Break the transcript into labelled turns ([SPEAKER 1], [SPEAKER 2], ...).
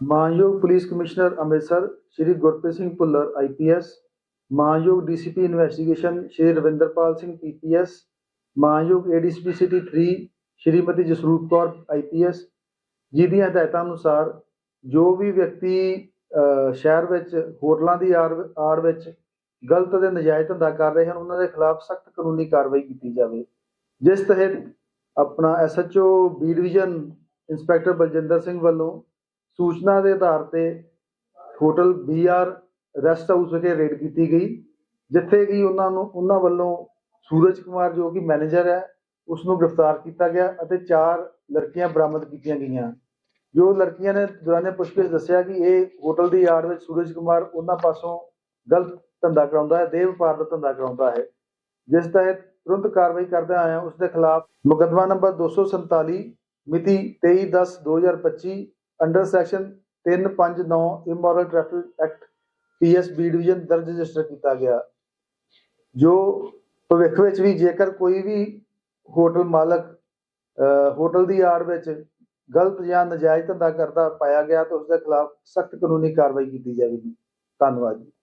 [SPEAKER 1] ਮਾਨਯੋਗ police commissioner Amritsar Shri Gurpreet Singh Bhullar IPS ਮਾਨਯੋਗ DCP investigation Shri Ravinderpal Singh PPS ਮਾਨਯੋਗ ADCP city 3 Shrimati Jasroop Kaur IPS ਜਿਹਦੀਆਂ ਹਦਾਇਤਾਂ ਅਨੁਸਾਰ ਜੋ ਵੀ ਵਿਅਕਤੀ ਸ਼ਹਿਰ ਵਿੱਚ ਹੋਟਲਾਂ ਦੀ ਆੜ ਆੜ ਵਿੱਚ ਗਲਤ ਅਤੇ ਨਜਾਇਜ਼ ਧੰਦਾ ਕਰ ਰਹੇ ਹਨ, ਉਹਨਾਂ ਦੇ ਖਿਲਾਫ ਸਖਤ ਕਾਨੂੰਨੀ ਕਾਰਵਾਈ ਕੀਤੀ ਜਾਵੇ। ਜਿਸ ਤਹਿਤ ਆਪਣਾ SHO B division inspector Baljinder Singh ਵੱਲੋਂ ਸੂਚਨਾ ਦੇ ਆਧਾਰ ਤੇ ਹੋਟਲ ਬੀਆਰ ਰੈਸਟ ਹਾਊਸ ਵਿਖੇ ਰੇਡ ਕੀਤੀ ਗਈ, ਜਿੱਥੇ ਕਿ ਉਹਨਾਂ ਨੂੰ, ਉਹਨਾਂ ਵੱਲੋਂ ਸੂਰਜ ਕੁਮਾਰ ਜੋ ਕਿ ਮੈਨੇਜਰ ਹੈ ਉਸ ਨੂੰ ਗ੍ਰਿਫਤਾਰ ਕੀਤਾ ਗਿਆ ਅਤੇ ਚਾਰ ਲੜਕੀਆਂ ਬਰਾਮਦ ਕੀਤੀਆਂ ਗਈਆਂ। ਜੋ ਲੜਕੀਆਂ ਨੇ ਦੌਰਾਨੇ ਪੁੱਛਗਿੱਛ ਦੱਸਿਆ ਕਿ ਇਹ ਹੋਟਲ ਦੀ ਯਾਰਡ ਵਿੱਚ ਸੂਰਜ ਕੁਮਾਰ ਉਹਨਾਂ ਪਾਸੋਂ ਗਲਤ ਧੰਦਾ ਕਰਾਉਂਦਾ ਹੈ, ਦੇਹ ਵਪਾਰ ਦਾ ਧੰਦਾ ਕਰਾਉਂਦਾ ਹੈ, ਜਿਸ ਤਹਿਤ ਤੁਰੰਤ ਕਾਰਵਾਈ ਕਰਦੇ ਆਇਆ ਉਸ ਦੇ ਖਿਲਾਫ ਮੁਕੱਦਮਾ ਨੰਬਰ 247 ਮਿਤੀ 23/10/2025 under section 359 immoral traffic act PS B division ਦਰਜ ਰਜਿਸਟਰ ਕੀਤਾ ਗਿਆ। ਜੋ ਭਵਿੱਖ ਵਿੱਚ ਵੀ ਜੇਕਰ ਕੋਈ ਵੀ ਹੋਟਲ ਮਾਲਕ ਅਹ, ਹੋਟਲ ਦੀ ਆੜ ਵਿੱਚ ਗਲਤ ਜਾਂ ਨਜਾਇਜ਼ ਧੰਦਾ ਕਰਦਾ ਪਾਇਆ ਗਿਆ ਤਾਂ ਉਸ ਦੇ ਖਿਲਾਫ ਸਖਤ ਕਾਨੂੰਨੀ ਕਾਰਵਾਈ ਕੀਤੀ ਜਾਵੇਗੀ। ਧੰਨਵਾਦ ਜੀ।